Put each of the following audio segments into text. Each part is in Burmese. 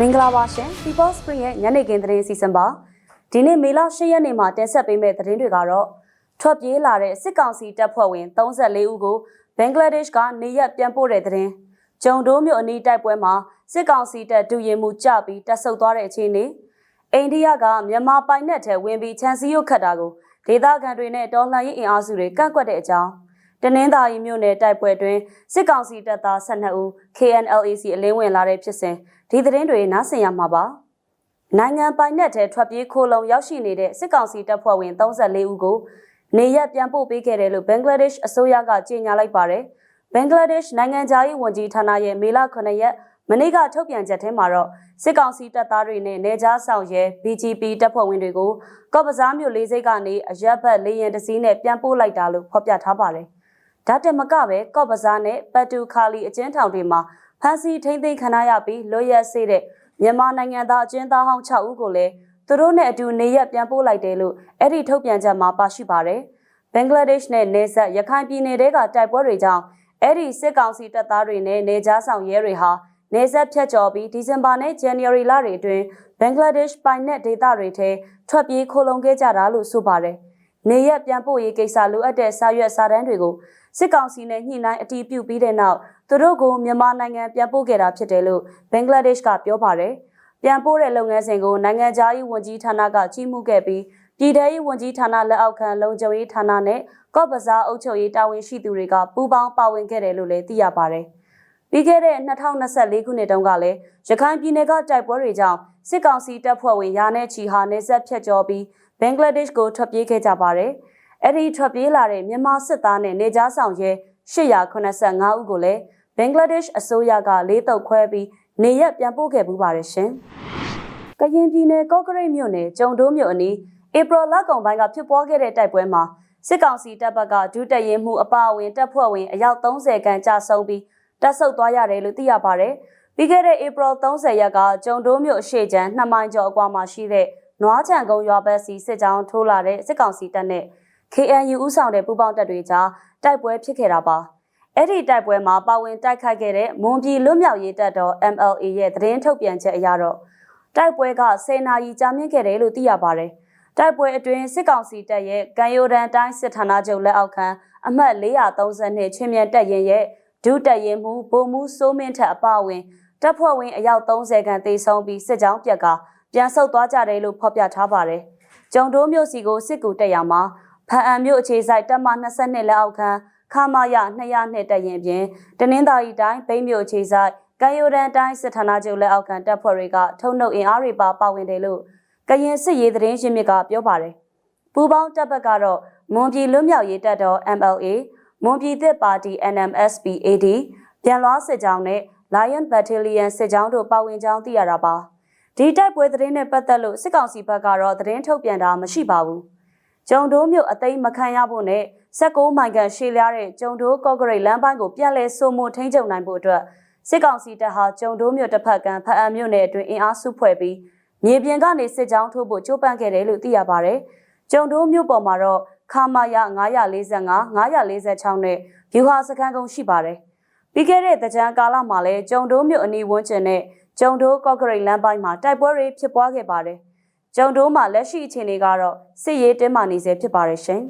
မင်္ဂလာပါရှင် People Spring ရဲ့ညနေခင်းသတင်းစီစဉ်ပါဒီနေ့မေလ10ရက်နေ့မှာတင်ဆက်ပေးမယ့်သတင်းတွေကတော့ထွက်ပြေးလာတဲ့စစ်ကောင်စီတပ်ဖွဲ့ဝင်34ဦးကိုဘင်္ဂလားဒေ့ရှ်ကနေရက်ပြန်ပို့တဲ့သတင်းဂျုံဒိုးမြို့အနီးတိုက်ပွဲမှာစစ်ကောင်စီတပ်ဒူရင်မှုကြပြီးတပ်ဆုတ်သွားတဲ့အခြေအနေအိန္ဒိယကမြန်မာပိုင်နက်ထဲဝင်ပြီးချန်စီရုတ်ခတ်တာကိုဒေသခံတွေနဲ့တော်လှန်ရေးအင်အားစုတွေကန့်ကွက်တဲ့အကြောင်း တနင်္သာရီမြို့နယ်တိုက်ပွဲတွင်စစ်ကောင်စီတပ်သား12ဦး KNLAC အလင်းဝင်လာတဲ့ဖြစ်စဉ်ဒီသတင်းတွေနားဆင်ရမှာပါနိုင်ငံပိုင်နက်ထဲထွက်ပြေးခိုးလုံရောက်ရှိနေတဲ့စစ်ကောင်စီတပ်ဖွဲ့ဝင်34ဦးကိုနေရက်ပြန်ပို့ပေးခဲ့တယ်လို့ဘင်္ဂလားဒေ့ရှ်အစိုးရကကြေညာလိုက်ပါတယ်ဘင်္ဂလားဒေ့ရှ်နိုင်ငံသားရေးဝန်ကြီးဌာနရဲ့မေလ9ရက်မနေ့ကထုတ်ပြန်ချက်ထဲမှာတော့စစ်ကောင်စီတပ်သားတွေနဲ့နေကြားဆောင်ရဲ BGP တပ်ဖွဲ့ဝင်တွေကိုကော့ပဇားမြို့လေးစိတ်ကနေအရက်ဘတ်လေရင်တစည်းနဲ့ပြန်ပို့လိုက်တာလို့ဖော်ပြထားပါတယ်။ ဒါတက်မကပဲကော့ပဇားနဲ့ပတ်တူခါလီအကျဉ်းထောင်တွေမှာဖမ်းဆီးထိန်းသိမ်းခံရပြီးလွတ်ရက်စေးတဲ့မြန်မာနိုင်ငံသားအကျဉ်းသားဟောင်း6ဦးကိုလည်းသူတို့နဲ့အတူနေရက်ပြန်ပို့လိုက်တယ်လို့အဲ့ဒီထုတ်ပြန်ချက်မှာပါရှိပါတယ်။ဘင်္ဂလားဒေ့ရှ်နဲ့နေဆက်ရခိုင်ပြည်နယ်တဲကတိုက်ပွဲတွေကြောင့်အဲ့ဒီစစ်ကောင်စီတပ်သားတွေနဲ့နေကြားဆောင်ရဲတွေဟာနေဆက်ဖြတ်ကျော်ပြီးဒီဇင်ဘာနဲ့ဇန်နဝါရီလတွေအတွင်းဘင်္ဂလားဒေ့ရှ်ပိုင်နက်ဒေသတွေထဲထွက်ပြေးခိုလုံခဲ့ကြတာလို့ဆိုပါတယ်။နေရက်ပြန်ပို့ရေးကိစ္စလိုအပ်တဲ့စာရွက်စာတမ်းတွေကို စစ်ကောင်စီနဲ့ညှိနှိုင်းအတည်ပြုပြီးတဲ့နောက်သူတို့ကိုမြန်မာနိုင်ငံပြန်ပို့ခဲ့တာဖြစ်တယ်လို့ဘင်္ဂလားဒေ့ရှ်ကပြောပါတယ်။ပြန်ပို့တဲ့လုပ်ငန်းစဉ်ကိုနိုင်ငံခြားရေးဝန်ကြီးဌာနကကြီးမှုခဲ့ပြီးပြည်ထရေးဝန်ကြီးဌာနလက်အောက်ခံလုံခြုံရေးဌာနနဲ့ကော့ဘဇာအုပ်ချုပ်ရေးတာဝန်ရှိသူတွေကပူးပေါင်းပါဝင်ခဲ့တယ်လို့လည်းသိရပါတယ်။ပြီးခဲ့တဲ့2024ခုနှစ်တုန်းကလည်းရခိုင်ပြည်နယ်ကတိုက်ပွဲတွေကြောင့်စစ်ကောင်စီတပ်ဖွဲ့ဝင်ရာနဲ့ချီဟာနေဆက်ဖြတ်ကျော်ပြီးဘင်္ဂလားဒေ့ရှ်ကိုထွက်ပြေးခဲ့ကြပါတယ်။ အဲ့ဒီထွက်ပြေးလာတဲ့မြန်မာစစ်သားနဲ့နေကြားဆောင်ရဲ885ဦးကိုလည်းဘင်္ဂလားဒေ့ရှ်အစိုးရကလေးတုပ်ခွဲပြီးနေရက်ပြန်ပို့ခဲ့ပူပါတယ်ရှင်။ကရင်ပြည်နယ်ကော့ကရိတ်မြို့နယ်ကျုံတိုးမြို့အနီးဧပြီလကုန်ပိုင်းကဖြစ်ပွားခဲ့တဲ့တိုက်ပွဲမှာစစ်ကောင်စီတပ်ဘက်ကဒုတက်ရင်မှုအပအဝင်တပ်ဖွဲ့ဝင်အယောက်30ခန့်ကြာဆုံးပြီးတပ်ဆုတ်သွားရတယ်လို့သိရပါတယ်။ပြီးခဲ့တဲ့ဧပြီ30ရက်ကကျုံတိုးမြို့အရှိချမ်း2မိုင်ကျော်အကွာမှာရှိတဲ့နွားချံကုန်းရွာဘက်စီစစ်ကြောင်းထိုးလာတဲ့စစ်ကောင်စီတပ်နဲ့ KNU ဥဆောင်တဲ့ပူးပေါင်းတပ်တွေကြားတိုက်ပွဲဖြစ်ခဲ့တာပါ။အဲ့ဒီတိုက်ပွဲမှာပါဝင်တိုက်ခိုက်ခဲ့တဲ့မွန်ပြည်လွတ်မြောက်ရေးတပ်တော် MLA ရဲ့သတင်းထုတ်ပြန်ချက်အရတော့တိုက်ပွဲက10နာရီကြာမြင့်ခဲ့တယ်လို့သိရပါတယ်။တိုက်ပွဲအတွင်းစစ်ကောင်စီတပ်ရဲ့ကံရိုဒန်တိုင်းစစ်ဌာနချုပ်လက်အောက်ခံအမှတ်432ချင်းမြန်တပ်ရင်ရဲ့ဒုတပ်ရင်မှုဗိုလ်မှူးစိုးမင်းထက်အပအဝင်တပ်ဖွဲ့ဝင်အယောက်30ခန့်သေဆုံးပြီးစစ်ကြောင်းပြက်ကပြန်ဆုတ်သွားကြတယ်လို့ဖော်ပြထားပါတယ်။ကျုံတိုးမြို့စီကိုစစ်ကူတက်ရမှာ ဖအံမြို့အခြေဆိုင်တပ်မ22လက်အောက်ခံခမာယ202တပ်ရင်ပြင်တနင်္သာရီတိုင်းဘိန်းမြို့အခြေဆိုင်ကံရိုဒန်တိုင်းစစ်ဌာနချုပ်လက်အောက်ခံတပ်ဖွဲ့တွေကထုံနှုတ်အင်အားတွေပါပါဝင်တယ်လို့ကရင်စစ်ရေးသတင်းရင်းမြစ်ကပြောပါတယ်။ပူပေါင်းတပ်ဘက်ကတော့မွန်ပြည်လွတ်မြောက်ရေးတပ်တော် MLA မွန်ပြည်သစ်ပါတီ NMSPAD ပြန်လွှားစစ်ကြောင်းနဲ့ Lion Battalion စစ်ကြောင်းတို့ပါဝင်ကြောင်းသိရတာပါဒီတိုက်ပွဲသတင်းနဲ့ပတ်သက်လို့စစ်ကောင်စီဘက်ကတော့သတင်းထုတ်ပြန်တာမရှိပါဘူး ကျုံတိုးမြို့အသိမ်းမခံရဖို့နဲ့16မိုင်ကန်ရှေ့လျားတဲ့ကျုံတိုးကော့ဂရိတ်လမ်းပိုင်းကိုပြန်လည်စိုးမိုးထိန်းချုပ်နိုင်ဖို့အတွက်စစ်ကောင်စီတပ်ဟာကျုံတိုးမြို့တစ်ဖက်ကဖအံမြို့နယ်အတွင်းအင်အားစုဖွဲ့ပြီးမြေပြင်ကနေစစ်ကြောင်းထိုးဖို့ကြိုးပမ်းခဲ့တယ်လို့သိရပါတယ်ကျုံတိုးမြို့ပေါ်မှာတော့ခမာယ945 946နဲ့ယူဟာစခန်းကုန်းရှိပါတယ်ပြီးခဲ့တဲ့တကြံကာလမှာလည်းကျုံတိုးမြို့အနီးဝန်းကျင်နဲ့ကျုံတိုးကော့ဂရိတ်လမ်းပိုင်းမှာတိုက်ပွဲတွေဖြစ်ပွားခဲ့ပါတယ်။ ကျုံတိုးမှာလက်ရှိအခြေအနေကတော့စစ်ရေးတင်းမာနေဆဲဖြစ်ပါတယ်ရှင်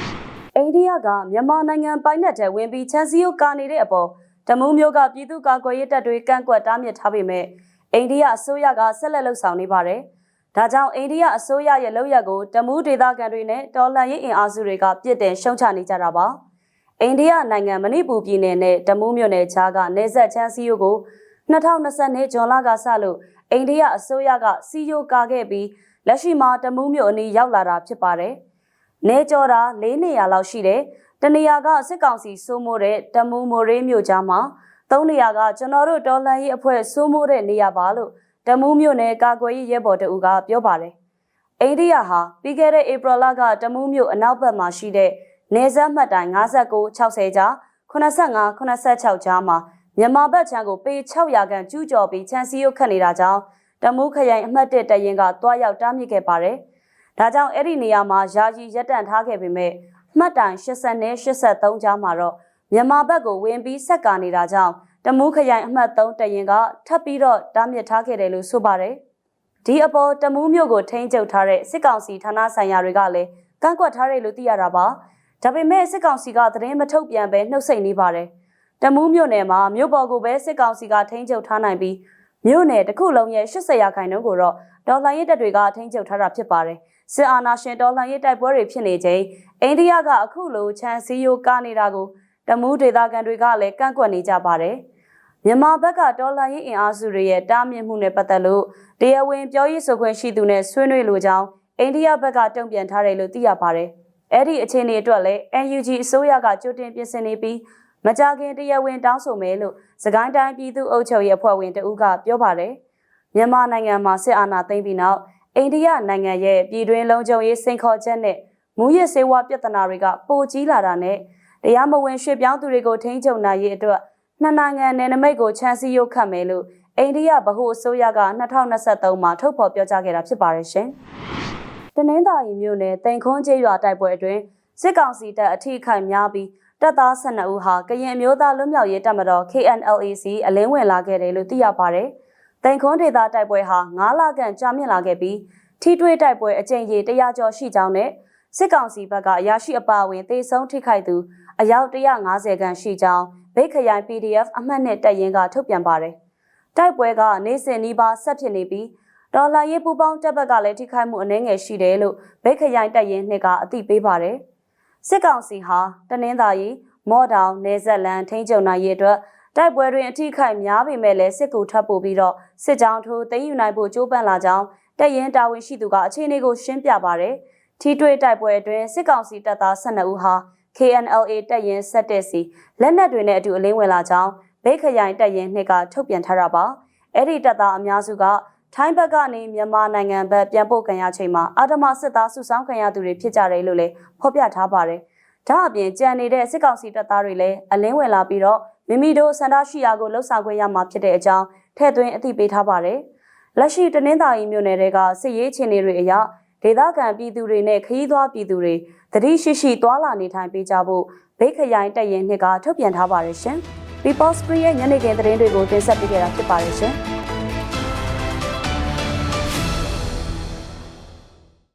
။အိန္ဒိယကမြန်မာနိုင်ငံပိုင်နက်ထဲဝင်ပြီးချန်စီယိုကာနေတဲ့အပေါ်တမူးမျိုးကပြည်သူ့ကာကွယ်ရေးတပ်တွေကန့်ကွက်တားမြစ်ထားပေမဲ့အိန္ဒိယအစိုးရကဆက်လက်လှုပ်ဆောင်နေပါတယ်။ဒါကြောင့်အိန္ဒိယအစိုးရရဲ့လုပ်ရက်ကိုတမူးဒေသခံတွေနဲ့တော်လှန်ရေးအင်အားစုတွေကပြစ်တင်ရှုံချနေကြတာပါ။အိန္ဒိယနိုင်ငံမဏိပူပြည်နယ်နဲ့တမူးမြို့နယ်ခြားကနေဆက်ချမ်းစီယိုကို2020ဇွန်လကစလို့ အိန္ဒိယအစိုးရကစီယိုကာခဲ့ပြီးလက်ရှိမှာတမူးမြို့အနီးရောက်လာတာဖြစ်ပါတယ်။နေကြော်တာ၄နေရာလောက်ရှိတယ်။တနေရာကစစ်ကောင်စီစိုးမိုးတဲ့တမူးမိုရေးမြို့ကြားမှာသုံးနေရာကကျွန်တော်တို့တော်လန်ရေးအဖွဲ့စိုးမိုးတဲ့နေရာပါလို့တမူးမြို့နယ်ကာကွယ်ရေးရဲဘော်တအူကပြောပါတယ်။အိန္ဒိယဟာပြီးခဲ့တဲ့ဧပြီလကတမူးမြို့အနောက်ဘက်မှာရှိတဲ့နေဆက်မှတ်တိုင်59 60ကြား85 86ကြားမှာ မြန်မာဘက်ခြမ်းကိုပေ600ခန့်ကျူးကျော်ပြီးချန်စီရုတ်ခတ်နေတာကြောင့်တမူးခရိုင်အမှတ်1တရင်ကတွားရောက်တားမြစ်ခဲ့ပါတယ်။ဒါကြောင့်အဲ့ဒီနေရာမှာယာယီရပ်တန့်ထားခဲ့ပေမဲ့မှတ်တိုင်80နဲ့83ကြားမှာတော့မြန်မာဘက်ကိုဝင်ပြီးဆက်ကာနေတာကြောင့်တမူးခရိုင်အမှတ်3တရင်ကထပ်ပြီးတော့တားမြစ်ထားခဲ့တယ်လို့ဆိုပါတယ်။ဒီအပေါ်တမူးမြို့ကိုထိန်းချုပ်ထားတဲ့စစ်ကောင်စီဌာနဆိုင်ရာတွေကလည်းကန့်ကွက်ထားတယ်လို့သိရတာပါ။ဒါပေမဲ့စစ်ကောင်စီကသတင်းမထုတ်ပြန်ဘဲနှုတ်ဆက်နေပါတယ်။ တမူးမြို့နယ်မှာမြို့ပေါ်ကိုပဲစစ်ကောင်စီကထိန်းချုပ်ထားနိုင်ပြီးမြို့နယ်တစ်ခုလုံးရဲ့80ရာခိုင်နှုန်းကိုတော့ဒေါ်လာရေးတပ်တွေကထိန်းချုပ်ထားတာဖြစ်ပါတယ်။စစ်အာဏာရှင်ဒေါ်လာရေးတိုက်ပွဲတွေဖြစ်နေချိန်အိန္ဒိယကအခုလိုချန်စီယိုကားနေတာကိုတမူးဒေသခံတွေကလည်းကန့်ကွက်နေကြပါတယ်။မြန်မာဘက်ကဒေါ်လာရေးအင်အားစုတွေရဲ့တားမြစ်မှုနဲ့ပတ်သက်လို့တရားဝင်ပြောရေးဆိုခွင့်ရှိသူနဲ့ဆွေးနွေးလိုကြောင်းအိန္ဒိယဘက်ကတုံ့ပြန်ထားတယ်လို့သိရပါတယ်။အဲ့ဒီအခြေအနေအတွက်လည်း NUG အစိုးရကကြိုတင်ပြင်ဆင်နေပြီး မကြခင်တရားဝင်တောင်းဆိုမယ်လို့စကိုင်းတိုင်းပြည်သူ့အုပ်ချုပ်ရေးအဖွဲ့ဝင်တဦးကပြောပါတယ်။မြန်မာနိုင်ငံမှာစစ်အာဏာသိမ်းပြီးနောက်အိန္ဒိယနိုင်ငံရဲ့ပြည်တွင်းလုံခြုံရေးစိန်ခေါ်ချက်နဲ့မူရစ်ဆေးဝါးပြဿနာတွေကပိုကြီးလာတာနဲ့တရားမဝင်ရွှေ့ပြောင်းသူတွေကိုထိန်းချုပ်နိုင်ရေးအတွက်နှစ်နိုင်ငံနယ်နိမိတ်ကိုချန်စီရုတ်ခတ်မယ်လို့အိန္ဒိယဗဟိုအစိုးရက2023မှာထုတ်ဖော်ပြောကြားခဲ့တာဖြစ်ပါတယ်ရှင်။တနင်္သာရီမြို့နယ်တိန်ခွန်းကျေးရွာတိုက်ပွဲအတွင်းစစ်ကောင်စီတပ်အထိခိုက်များပြီး တပ်သား12ဦးဟာကရင်အမျိုးသားလွတ်မြောက်ရေးတပ်မတော် KNLAC အလင်းဝင်လာခဲ့တယ်လို့သိရပါတယ်။တိန်ခွန်းဒေသတိုက်ပွဲဟာ9လခန့်ကြာမြင့်လာခဲ့ပြီးထိတွေ့တိုက်ပွဲအကြိမ်ကြီး100ကျော်ရှိကြောင်းနဲ့စစ်ကောင်စီဘက်ကအရာရှိအပါအဝင်တေဆုံးထိခိုက်သူအယောက်150ခန့်ရှိကြောင်းဗိတ်ခရိုင် PDF အမှတ်နဲ့တက်ရင်ကထုတ်ပြန်ပါတယ်။တိုက်ပွဲကနေ့စဉ်နီးပါးဆက်ဖြစ်နေပြီးဒေါ်လာရေးပူပေါင်းတပ်ဘက်ကလည်းထိခိုက်မှုအနည်းငယ်ရှိတယ်လို့ဗိတ်ခရိုင်တက်ရင်နှစ်ကအသိပေးပါတယ်။ စစ်ကောင်စီဟာတနင်္သာရီမော့တောင်နေဆက်လန်ထိန်းချုပ်နိုင်ရေးအတွက်တိုက်ပွဲတွင်အထိခိုက်များပေမဲ့လည်းစစ်ကူထပ်ပို့ပြီးတော့စစ်ကြောင်းထိုးသိမ်းယူနိုင်ဖို့ကြိုးပမ်းလာကြောင်းတက်ရင်တာဝန်ရှိသူကအခြေအနေကိုရှင်းပြပါတယ်။ထီးတွေ့တိုက်ပွဲအတွင်းစစ်ကောင်စီတပ်သား12ဦးဟာ KNLA တပ်ရင်17စီလက်နက်တွေနဲ့အတူအလင်းဝင်လာကြောင်းဗိတ်ခရိုင်တပ်ရင်နှစ်ကထုတ်ပြန်ထားတာပါ။အဲ့ဒီတပ်သားအများစုက ထိုင်းဘက်ကနေမြန်မာနိုင်ငံဘက်ပြန်ပို့ခံရချိန်မှာအာဓမစစ်သားစုဆောင်းခံရသူတွေဖြစ်ကြတယ်လို့လည်းဖော်ပြထားပါတယ်။ဒါအပြင်ကြံနေတဲ့စစ်ကောင်စီတပ်သားတွေလည်းအလင်းဝင်လာပြီးတော့မိမိတို့စန္ဒရှိရာကိုလှုပ်ဆောင်ခွင့်ရမှာဖြစ်တဲ့အကြောင်းထည့်သွင်းအသိပေးထားပါတယ်။လက်ရှိတနင်္သာရီမြို့နယ်တွေကစစ်ရေးအခြေအနေတွေအရဒေသခံပြည်သူတွေနဲ့ခရီးသွားပြည်သူတွေတတိရှိရှိသွာလာနေထိုင်ပေးကြဖို့ဗိတ်ခရိုင်တပ်ရင်နှစ်ကထုတ်ပြန်ထားပါတယ်ရှင်။ People's Free ရဲ့ညနေခင်းသတင်းတွေကိုတင်ဆက်ပေးခဲ့တာဖြစ်ပါတယ်ရှင်။